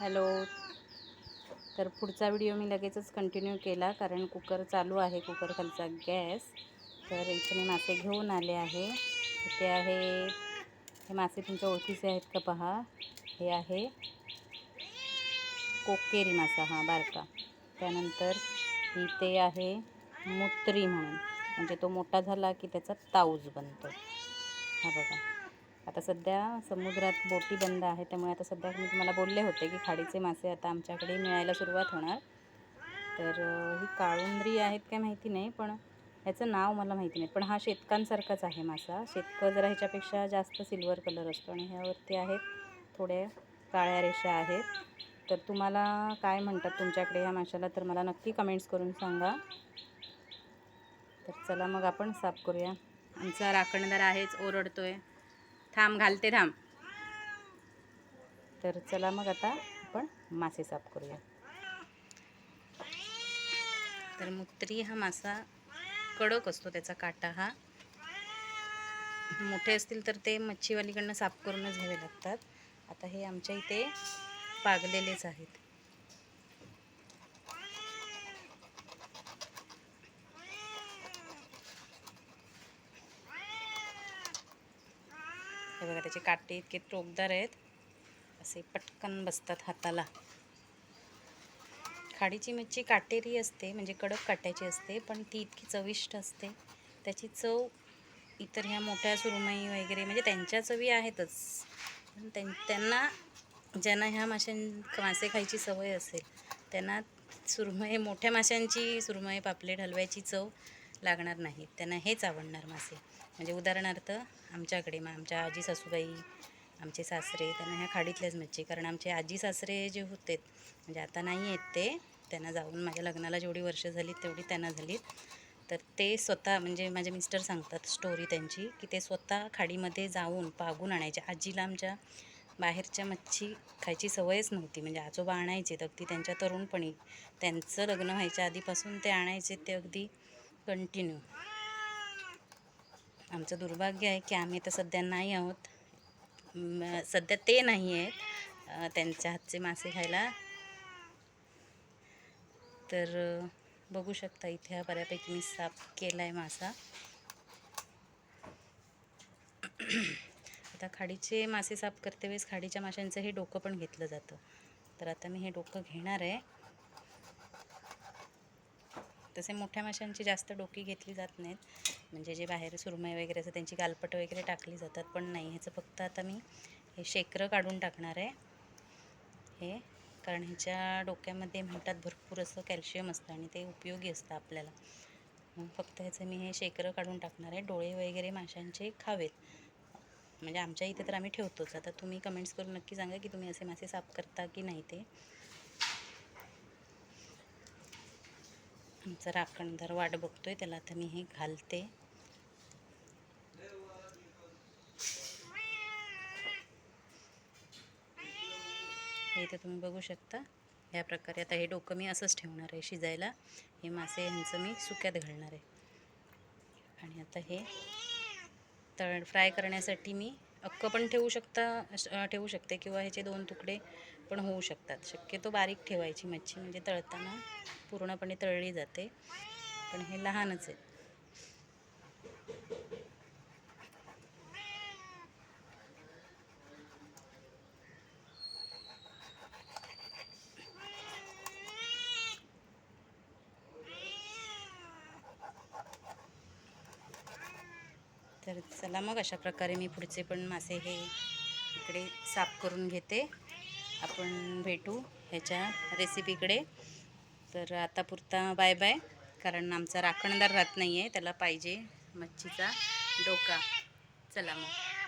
Hello. तर पुढचा video मी लगेचच कंटिन्यू केला कारण कुकर चालू आहे कुकर खालचा गॅस. तर इथे मी मासे घेऊन आले आहे. इथे आहे हे मासे तुमच्या ओळखीचे आहेत का पहा. हे आहे कोकेरी मासा हा बारका. त्यानंतर इथे आहे मुत्री म्हणून. म्हणजे तो मोठा झाला की त्याचा ताऊज बनतो. हा बघा. आता सध्या समुद्रात बोटी बंद आहे त्यामुळे आता सध्या मी तुम्हाला बोलले होते की खाडीचे मासे आता आमच्याकडे मिळायला सुरुवात होणार. तर ही काळुंदरी आहेत काय माहिती नाही पण ह्याचं नाव मला माहिती नाही. पण हा शेतकांसारखाच आहे मासा. शेतकं जरा ह्याच्यापेक्षा जास्त सिल्वर कलर असतो आणि ह्यावरती आहेत थोड्या काळ्या रेषा आहेत. तर तुम्हाला काय म्हणतात तुमच्याकडे ह्या माशाला तर मला नक्की कमेंट्स करून सांगा. तर चला मग आपण साफ करूया. आमचा राखणदार आहेच ओरडतो आहे थांब घालते थांब. तर चला मग आता आपण मासे साफ करूया. तर मुत्री हा मासा कडक असतो त्याचा काटा हा. मोठे असतील तर ते मच्छीवालीकडनं साफ करूनच घ्यावे लागतात. आता हे आमच्या इथे पागलेलेच आहेत हे बघा त्याचे काटे इतके टोकदार आहेत. असे पटकन बसतात हाताला. खाडीची मच्छी काटेरी असते म्हणजे कडक काट्याची असते पण ती इतकी चविष्ट असते. त्याची चव इतर ह्या मोठ्या सुरमई वगैरे म्हणजे त्यांच्या चवी आहेतच. पण त्यां त्यांना ज्यांना ह्या माशां मासे खायची सवय असेल त्यांना सुरमई मोठ्या माशांची सुरमई पापलेट हलव्याची चव लागणार नाहीत. त्यांना हेच आवडणार मासे. म्हणजे उदाहरणार्थ आमच्याकडे मग आमच्या आजी सासूबाई आमचे सासरे त्यांना ह्या खाडीतल्याच मच्छी. कारण आमचे आजी सासरे जे होते म्हणजे आता नाही आहेत ते त्यांना जाऊन माझ्या लग्नाला जेवढी वर्ष झाली तेवढी त्यांना झालीत. तर ते स्वतः म्हणजे माझे मिस्टर सांगतात स्टोरी त्यांची की ते स्वतः खाडीमध्ये जाऊन पागून आणायचे. आजीला आमच्या बाहेरच्या मच्छी खायची सवयच नव्हती. म्हणजे आजोबा आणायचे तर अगदी त्यांच्या तरुणपणी. त्यांचं लग्न व्हायच्या आधीपासून ते आणायचे ते अगदी कंटिन्यू आमचं दुर्भाग्य आहे की आम्ही तर सध्या नाही आहोत. सध्या ते नाही आहेत त्यांच्या हातचे मासे खायला. तर बघू शकता इथे हा बऱ्यापैकी मी साफ केला आहे मासा. आता खाडीचे मासे साफ करते वेळेस खाडीच्या माशांचं हे डोकं पण घेतलं जातं. तर आता मी हे डोकं घेणार आहे. तसे मोठ्या माशांची जास्त डोकी घेतली जात नाहीत. म्हणजे जे बाहेर सुरमई वगैरे असं त्यांची गालपट वगैरे टाकली जातात पण नाही. ह्याचं फक्त आता मी हे शेकरं काढून टाकणार आहे. हे कारण ह्याच्या डोक्यामध्ये म्हणतात भरपूर असं कॅल्शियम असतं आणि ते उपयोगी असतं आपल्याला. मग फक्त ह्याचं मी हे शेकरं काढून टाकणार आहे. डोळे वगैरे माशांचे खावेत. म्हणजे आमच्या इथे तर आम्ही ठेवतोच. आता तुम्ही कमेंट्स करून नक्की सांगा की तुम्ही असे मासे साफ करता की नाही ते. आमचा राखणदार वाट बघतोय त्याला आता मी हे घालते. हे इथे तुम्ही बघू शकता. ह्या प्रकारे आता हे डोकं मी असंच ठेवणार आहे शिजायला. हे मासे ह्यांचं मी सुक्यात घालणार आहे. आणि आता हे तळ फ्राय करण्यासाठी मी अक्क पण ठेवू शकता अश- ठेवू शकते किंवा ह्याचे दोन तुकडे पण होऊ शकतात. शक्यतो बारीक ठेवायची मच्छी म्हणजे तळताना पूर्णपणे तळली जाते. पण हे लहानच आहे. तर चला मग अशा प्रकारे मी पुढचे पण मासे हे इकडे साफ करून घेते. आपण भेटू ह्याच्या रेसिपीकडे तर आता पुरता बाय बाय कारण आमचा राखणदार राहत नाही आहे त्याला पाहिजे मच्छीचा डोका. चला मग.